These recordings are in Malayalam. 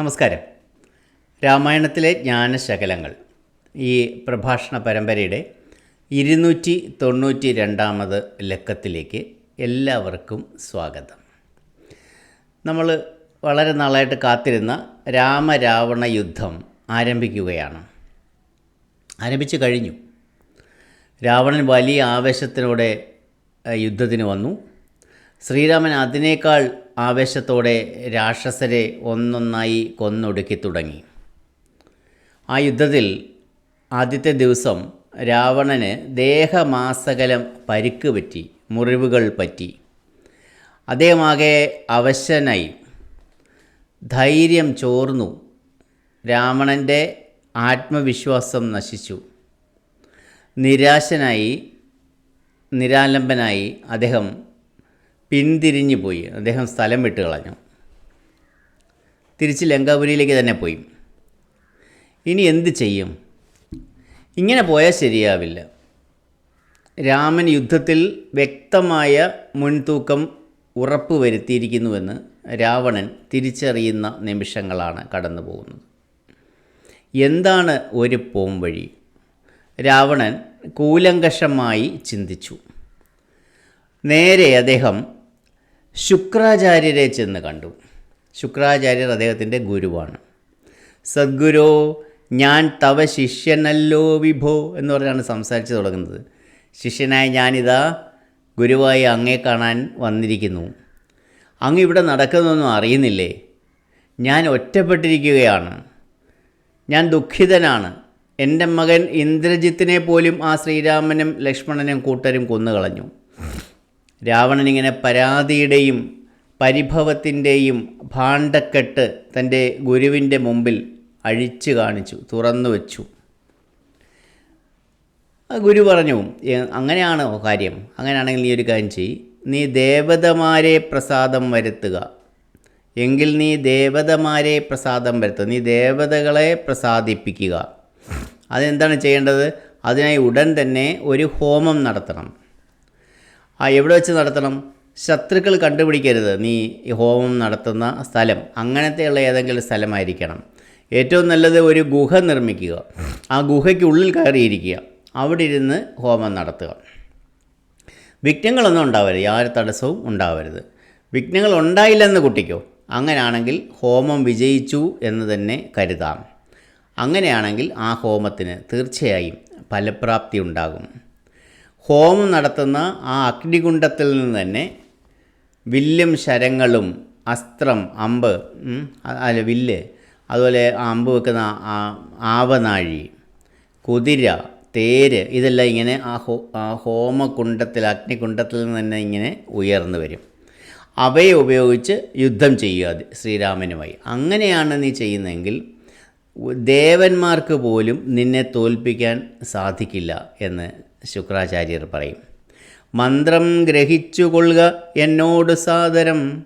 നമസ്കാരം. രാമായണത്തിലെ ജ്ഞാനശകലങ്ങൾ. ഈ പ്രഭാഷണ പരമ്പരയുടെ ഇരുന്നൂറ്റി തൊണ്ണൂറ്റി രണ്ടാമത് ലക്കത്തിലേക്ക് എല്ലാവർക്കും സ്വാഗതം. നമ്മൾ വളരെ നാളായിട്ട് കാത്തിരുന്ന രാമരാവണ യുദ്ധം ആരംഭിക്കുകയാണ്. ആരംഭിച്ചു കഴിഞ്ഞു. രാവണൻ വലിയ ആവേശത്തിനോടെ ഏഹ്, യുദ്ധത്തിന് വന്നു. ശ്രീരാമൻ അതിനേക്കാൾ ആവേശത്തോടെ രാക്ഷസരെ ഒന്നൊന്നായി കൊന്നൊടുക്കി തുടങ്ങി. ആ യുദ്ധത്തിൽ ആദ്യത്തെ ദിവസം രാവണന് ദേഹമാസകലം പരിക്ക് പറ്റി മുറിവുകൾ പറ്റി. അദ്ദേഹമാകെ അവശനായി. ധൈര്യം ചോർന്നു. രാവണന്റെ ആത്മവിശ്വാസം നശിച്ചു. നിരാശനായി നിരാലംബനായി അദ്ദേഹം പിന്തിരിഞ്ഞു പോയി. അദ്ദേഹം സ്ഥലം വിട്ട് കളഞ്ഞു. തിരിച്ച് ലങ്കാപുരിയിലേക്ക് തന്നെ പോയി. ഇനി എന്ത് ചെയ്യും? ഇങ്ങനെ പോയാൽ ശരിയാവില്ല. രാമൻ യുദ്ധത്തിൽ വ്യക്തമായ മുൻതൂക്കം ഉറപ്പ് വരുത്തിയിരിക്കുന്നുവെന്ന് രാവണൻ തിരിച്ചറിയുന്ന നിമിഷങ്ങളാണ് കടന്നു പോകുന്നത്. എന്താണ് ഒരു പോംവഴി രാവണൻ കൂലങ്കഷമായി ചിന്തിച്ചു. നേരെ അദ്ദേഹം ശുക്രാചാര്യരെ ചെന്ന് കണ്ടു. ശുക്രാചാര്യർ അദ്ദേഹത്തിന്റെ ഗുരുവാണ്. സദ്ഗുരോ ഞാൻ തവ ശിഷ്യനല്ലോ വിഭോ എന്ന് പറഞ്ഞാണ് സംസാരിച്ച് തുടങ്ങുന്നത്. ശിഷ്യനായ ഞാനിതാ ഗുരുവായി അങ്ങേ കാണാൻ വന്നിരിക്കുന്നു. അങ്ങ് ഇവിടെ നടക്കുന്നൊന്നും അറിയുന്നില്ലേ? ഞാൻ ഒറ്റപ്പെട്ടിരിക്കുകയാണ്. ഞാൻ ദുഃഖിതനാണ്. എന്റെ മകൻ ഇന്ദ്രജിത്തിനെ പോലും ആ ശ്രീരാമനും ലക്ഷ്മണനും കൂട്ടരും കൊന്നുകളഞ്ഞു. രാവണൻ ഇങ്ങനെ പരാതിയുടെയും പരിഭവത്തിന്റെയും ഭാണ്ഡക്കെട്ട് തന്റെ ഗുരുവിന്റെ മുമ്പിൽ അഴിച്ചു കാണിച്ചു തുറന്നു വെച്ചു. ഗുരു പറഞ്ഞു അങ്ങനെയാണോ കാര്യം? അങ്ങനെയാണെങ്കിൽ നീ ഒരു കാര്യം ചെയ് നീ ദേവതമാരെ പ്രസാദം വരുത്തുക. എങ്കിൽ നീ ദേവതമാരെ പ്രസാദം വരുത്തുക. നീ ദേവതകളെ പ്രസാദിപ്പിക്കുക. അതെന്താണ് ചെയ്യേണ്ടത്? അതിനായി ഉടൻ തന്നെ ഒരു ഹോമം നടത്തണം. ആ എവിടെ വെച്ച് നടത്തണം? ശത്രുക്കൾ കണ്ടുപിടിക്കരുത്. നീ ഹോമം നടത്തുന്ന സ്ഥലം. അങ്ങനത്തെയുള്ള ഏതെങ്കിലും സ്ഥലമായിരിക്കണം. ഏറ്റവും നല്ലത് ഒരു ഗുഹ നിർമ്മിക്കുക. ആ ഗുഹയ്ക്കുള്ളിൽ കയറിയിരിക്കുക. അവിടെ ഇരുന്ന് ഹോമം നടത്തുക. വിഘ്നങ്ങളൊന്നും ഉണ്ടാവരുത്. യാതൊരു തടസ്സവും ഉണ്ടാവരുത്. വിഘ്നങ്ങൾ ഉണ്ടായില്ലെന്ന് കുട്ടിക്കോ. അങ്ങനെയാണെങ്കിൽ ഹോമം വിജയിച്ചു എന്ന് തന്നെ കരുതാം. അങ്ങനെയാണെങ്കിൽ ആ ഹോമത്തിന് തീർച്ചയായും ഫലപ്രാപ്തി ഉണ്ടാകും. ഹോമം നടത്തുന്ന ആ അഗ്നികുണ്ഡത്തിൽ നിന്ന് തന്നെ വില്ലും ശരങ്ങളും അസ്ത്രം അമ്പ് അല്ല വില്ല് അതുപോലെ അമ്പ് വെക്കുന്ന ആവനാഴി കുതിര തേര് ഇതെല്ലാം ഇങ്ങനെ ആ ഹോ ഹോമകുണ്ടത്തിൽ അഗ്നികുണ്ടത്തിൽ നിന്ന് തന്നെ ഇങ്ങനെ ഉയർന്നു വരും. അവയെ ഉപയോഗിച്ച് യുദ്ധം ചെയ്യുക ശ്രീരാമനുമായി അങ്ങനെയാണ് നീ ചെയ്യുന്നതെങ്കിൽ ദേവന്മാർക്ക് പോലും നിന്നെ തോൽപ്പിക്കാൻ സാധിക്കില്ല എന്ന് ശുക്രാചാര്യർ പറയും മന്ത്രം ഗ്രഹിച്ചുകൊള്ളുക എന്നോട് സാദരം.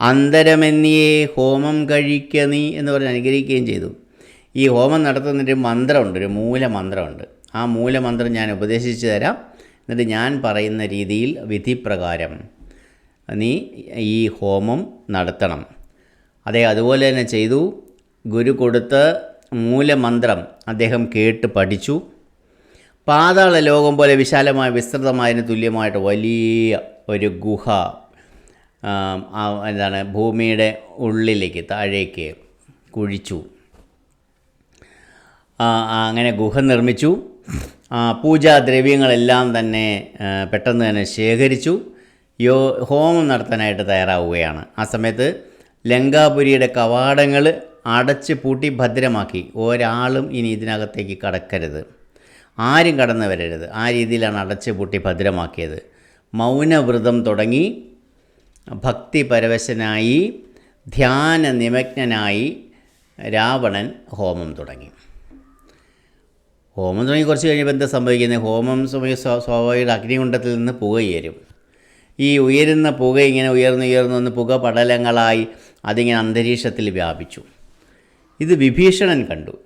അന്തരമെന്നിയേ ഹോമം കഴിക്ക നീ എന്ന് പറഞ്ഞ് അനുഗ്രഹിക്കുകയും ചെയ്തു. ഈ ഹോമം നടത്തുന്നൊരു മന്ത്രമുണ്ട് ഒരു മൂലമന്ത്രമുണ്ട്. ആ മൂലമന്ത്രം ഞാൻ ഉപദേശിച്ചു തരാം. എന്നിട്ട് ഞാൻ പറയുന്ന രീതിയിൽ വിധിപ്രകാരം നീ ഈ ഹോമം നടത്തണം. അതെ അതുപോലെ തന്നെ ചെയ്തു. ഗുരു കൊടുത്ത മൂലമന്ത്രം അദ്ദേഹം കേട്ട് പഠിച്ചു. പാതാള ലോകം പോലെ വിശാലമായ വിസ്തൃതമായതിന് തുല്യമായിട്ട് വലിയ ഒരു ഗുഹ എന്താണ് ഭൂമിയുടെ ഉള്ളിലേക്ക് താഴേക്ക് കുഴിച്ചു. അങ്ങനെ ഗുഹ നിർമ്മിച്ചു. പൂജാദ്രവ്യങ്ങളെല്ലാം തന്നെ പെട്ടെന്ന് തന്നെ ശേഖരിച്ചു. യോ ഹോമം നടത്താനായിട്ട് തയ്യാറാവുകയാണ്. ആ സമയത്ത് ലങ്കാപുരിയുടെ കവാടങ്ങൾ അടച്ച് പൂട്ടി ഭദ്രമാക്കി. ഒരാളും ഇനി ഇതിനകത്തേക്ക് കടക്കരുത്. ആരും കടന്നു വരരുത്. ആ രീതിയിലാണ് അടച്ചു പൂട്ടി ഭദ്രമാക്കിയത്. മൗനവ്രതം തുടങ്ങി ഭക്തി പരവശനായി ധ്യാന നിമഗ്നനായി രാവണൻ ഹോമം തുടങ്ങി. ഹോമം തുടങ്ങി കുറച്ച് കഴിഞ്ഞപ്പോൾ എന്താ സംഭവിക്കുന്നത്? ഹോമം സമയം സ്വാ- സ്വാഭാവിക അഗ്നികുണ്ടത്തിൽ നിന്ന് പുക ഉയരും. ഈ ഉയരുന്ന പുക ഇങ്ങനെ ഉയർന്നു ഉയർന്നു വന്ന് പുക പടലങ്ങളായി അതിങ്ങനെ അന്തരീക്ഷത്തിൽ വ്യാപിച്ചു. ഇത് വിഭീഷണൻ കണ്ടു.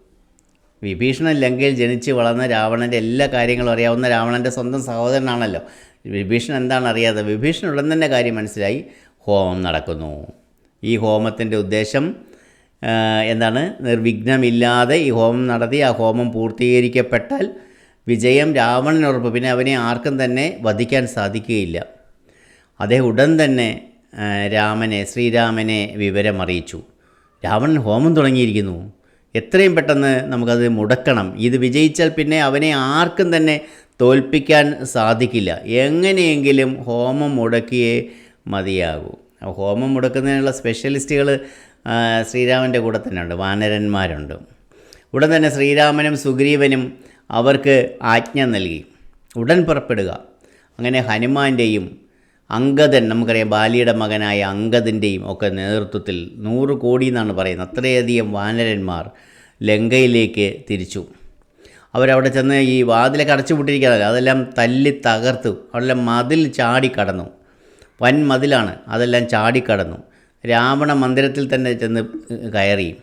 വിഭീഷണൻ ലങ്കയിൽ ജനിച്ച് വളർന്ന രാവണന്റെ എല്ലാ കാര്യങ്ങളും അറിയാവുന്ന രാവണന്റെ സ്വന്തം സഹോദരനാണല്ലോ. വിഭീഷണൻ എന്താണ് അറിയാതെ? വിഭീഷണൻ ഉടൻ തന്നെ കാര്യം മനസ്സിലായി. ഹോമം നടക്കുന്നു. ഈ ഹോമത്തിന്റെ ഉദ്ദേശം എന്താണ്? നിർവിഘ്നമില്ലാതെ ഈ ഹോമം നടത്തി ആ ഹോമം പൂർത്തീകരിക്കപ്പെട്ടാൽ വിജയം രാവണനുറപ്പ് പിന്നെ അവനെ ആർക്കും തന്നെ വധിക്കാൻ സാധിക്കുകയില്ല. അദ്ദേഹം ഉടൻ തന്നെ രാമനെ ശ്രീരാമനെ വിവരമറിയിച്ചു. രാവണൻ ഹോമം തുടങ്ങിയിരിക്കുന്നു. എത്രയും പെട്ടെന്ന് നമുക്കത് മുടക്കണം. ഇത് വിജയിച്ചാൽ പിന്നെ അവനെ ആർക്കും തന്നെ തോൽപ്പിക്കാൻ സാധിക്കില്ല. എങ്ങനെയെങ്കിലും ഹോമം മുടക്കിയേ മതിയാകൂ. ഹോമം മുടക്കുന്നതിനുള്ള സ്പെഷ്യലിസ്റ്റുകൾ ശ്രീരാമന്റെ കൂടെ തന്നെ ഉണ്ട് വാനരന്മാരുണ്ട്. ഉടൻ തന്നെ ശ്രീരാമനും സുഗ്രീവനും അവർക്ക് ആജ്ഞ നൽകി. ഉടൻ പുറപ്പെടുക. അങ്ങനെ ഹനുമാന്റെയും അങ്കദൻ നമുക്കറിയാം ബാലിയുടെ മകനായ അങ്കദന്റെയും ഒക്കെ നേതൃത്വത്തിൽ നൂറ് കോടി എന്നാണ് പറയുന്നത്. അത്രയധികം വാനരന്മാർ ലങ്കയിലേക്ക് തിരിച്ചു. അവരവിടെ ചെന്ന് ഈ വാതിലൊക്കെ അടച്ചുപൂട്ടിരിക്കാതെ അതെല്ലാം തല്ലി തകർത്തു. അവിടെല്ലാം മതിൽ ചാടിക്കടന്നു വൻ മതിലാണ്. അതെല്ലാം ചാടിക്കടന്നു രാവണ മന്ദിരത്തിൽ തന്നെ ചെന്ന് കയറി.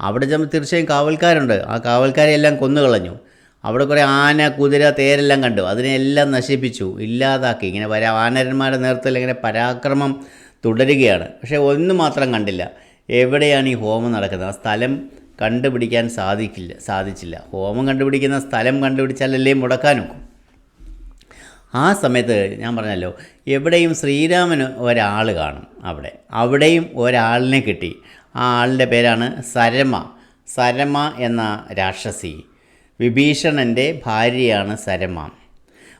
അവിടെ ചെന്ന് തീർച്ചയായും കാവൽക്കാരുണ്ട്. ആ കാവൽക്കാരെ എല്ലാം കൊന്നുകളഞ്ഞു. അവിടെ കുറേ ആന കുതിര തേരെല്ലാം കണ്ടു. അതിനെല്ലാം നശിപ്പിച്ചു ഇല്ലാതാക്കി. ഇങ്ങനെ വരാ ആനരന്മാരുടെ നേതൃത്വത്തിൽ ഇങ്ങനെ പരാക്രമം തുടരുകയാണ്. പക്ഷേ ഒന്നും മാത്രം കണ്ടില്ല. എവിടെയാണ് ഈ ഹോമം നടക്കുന്നത്? ആ സ്ഥലം കണ്ടുപിടിക്കാൻ സാധിക്കില്ല സാധിച്ചില്ല. ഹോമം കണ്ടുപിടിക്കുന്ന സ്ഥലം കണ്ടുപിടിച്ചാലല്ലേ മുടക്കാനൊക്കും ആ സമയത്ത് ഞാൻ പറഞ്ഞല്ലോ എവിടെയും ശ്രീരാമന് ഒരാൾ കാണും അവിടെ. അവിടെയും ഒരാളിനെ കിട്ടി. ആ ആളിന്റെ പേരാണ് സരമ. സരമ എന്ന രാക്ഷസി. വിഭീഷണന്റെ ഭാര്യയാണ് സരമ.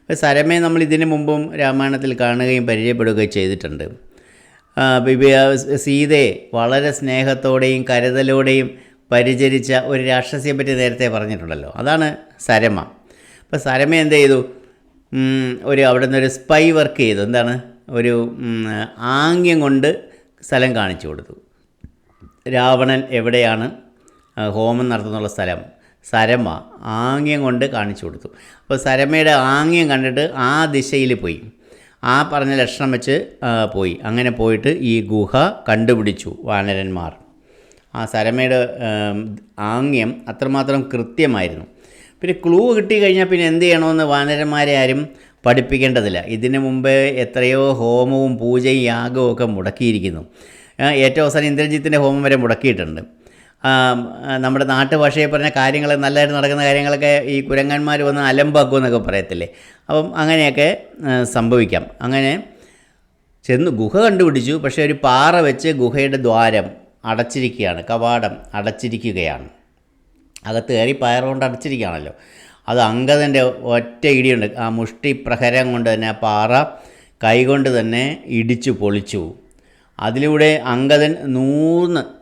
അപ്പോൾ സരമയെ നമ്മൾ ഇതിനു മുമ്പും രാമായണത്തിൽ കാണുകയും പരിചയപ്പെടുകയും ചെയ്തിട്ടുണ്ട്. സീതയെ വളരെ സ്നേഹത്തോടെയും കരുതലോടെയും പരിചരിച്ച ഒരു രാക്ഷസിയെ പറ്റി നേരത്തെ പറഞ്ഞിട്ടുണ്ടല്ലോ. അതാണ് സരമ. അപ്പോൾ സരമ എന്ത് ചെയ്തു? ഒരു അവിടെ നിന്നൊരു സ്പൈ വർക്ക് ചെയ്തു. എന്താണ്? ഒരു ആംഗ്യം കൊണ്ട് സ്ഥലം കാണിച്ചു കൊടുത്തു. രാവണൻ എവിടെയാണ്? ഹോമം നടത്തുന്നുള്ള സ്ഥലം. സരമ ആംഗ്യം കൊണ്ട് കാണിച്ചു കൊടുത്തു. അപ്പോൾ സരമയുടെ ആംഗ്യം കണ്ടിട്ട് ആ ദിശയിൽ പോയി. ആ പറഞ്ഞ ലക്ഷണം വെച്ച് പോയി. അങ്ങനെ പോയിട്ട് ഈ ഗുഹ കണ്ടുപിടിച്ചു വാനരന്മാർ. ആ സരമയുടെ ആംഗ്യം അത്രമാത്രം കൃത്യമായിരുന്നു. പിന്നെ ക്ലൂ കിട്ടിക്കഴിഞ്ഞാൽ പിന്നെ എന്ത് ചെയ്യണമെന്ന് വാനരന്മാരെ ആരും പഠിപ്പിക്കേണ്ടതില്ല. ഇതിനു മുമ്പേ എത്രയോ ഹോമവും പൂജയും യാഗവും ഒക്കെ മുടക്കിയിരിക്കുന്നു. ഏറ്റവും അവസാനം ഇന്ദ്രജിത്തിന്റെ ഹോമം വരെ മുടക്കിയിട്ടുണ്ട്. നമ്മുടെ നാട്ടുഭാഷയിൽ പറഞ്ഞ കാര്യങ്ങൾ നല്ലതായിട്ട് നടക്കുന്ന കാര്യങ്ങളൊക്കെ ഈ കുരങ്ങന്മാർ വന്ന് അലമ്പാക്കും എന്നൊക്കെ പറയത്തില്ലേ? അപ്പം അങ്ങനെയൊക്കെ സംഭവിക്കാം. അങ്ങനെ ചെന്ന് ഗുഹ കണ്ടുപിടിച്ചു. പക്ഷേ ഒരു പാറ വെച്ച് ഗുഹയുടെ ദ്വാരം അടച്ചിരിക്കുകയാണ്. കവാടം അടച്ചിരിക്കുകയാണ്. അകത്ത് കയറി പയർ കൊണ്ട് അടച്ചിരിക്കുകയാണല്ലോ. അത് അങ്കതന്റെ ഒറ്റ ഇടിയുണ്ട്. ആ മുഷ്ടി പ്രഹരം കൊണ്ട് തന്നെ ആ പാറ കൈകൊണ്ട് തന്നെ ഇടിച്ചു പൊളിച്ചു. അതിലൂടെ അങ്കതൻ നൂർന്ന്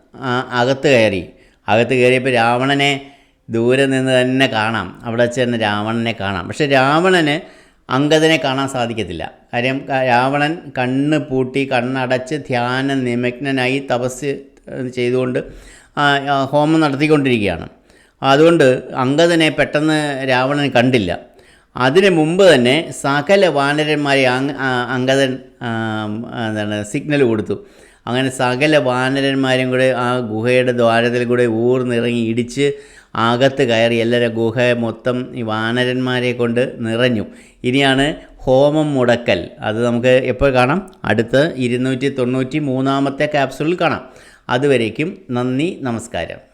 അകത്ത് കയറി. അകത്ത് കയറിയപ്പോൾ രാവണനെ ദൂരെ നിന്ന് തന്നെ കാണാം. അവിടെ വെച്ച് രാവണനെ കാണാം. പക്ഷേ രാവണന് അങ്കദനെ കാണാൻ സാധിക്കത്തില്ല. കാര്യം രാവണൻ കണ്ണ് പൂട്ടി കണ്ണടച്ച് ധ്യാന നിമഗ്നനായി തപസ് ചെയ്തുകൊണ്ട് ഹോമം നടത്തിക്കൊണ്ടിരിക്കുകയാണ്. അതുകൊണ്ട് അങ്കദനെ പെട്ടെന്ന് രാവണൻ കണ്ടില്ല. അതിന് മുമ്പ് തന്നെ സകല വാനരന്മാരെ അങ് അങ്കദൻ എന്താണ് സിഗ്നൽ കൊടുത്തു. അങ്ങനെ സകല വാനരന്മാരും കൂടെ ആ ഗുഹയുടെ ദ്വാരത്തിൽ കൂടെ ഊർന്നിറങ്ങി ഇടിച്ച് അകത്ത് കയറി എല്ലാവരും ഗുഹ മൊത്തം ഈ വാനരന്മാരെ കൊണ്ട് നിറഞ്ഞു. ഇനിയാണ് ഹോമം മുടക്കൽ. അത് നമുക്ക് എപ്പോൾ കാണാം? അടുത്ത ഇരുന്നൂറ്റി തൊണ്ണൂറ്റി മൂന്നാമത്തെ ക്യാപ്സൂളിൽ കാണാം. അതുവരേക്കും നന്ദി നമസ്കാരം.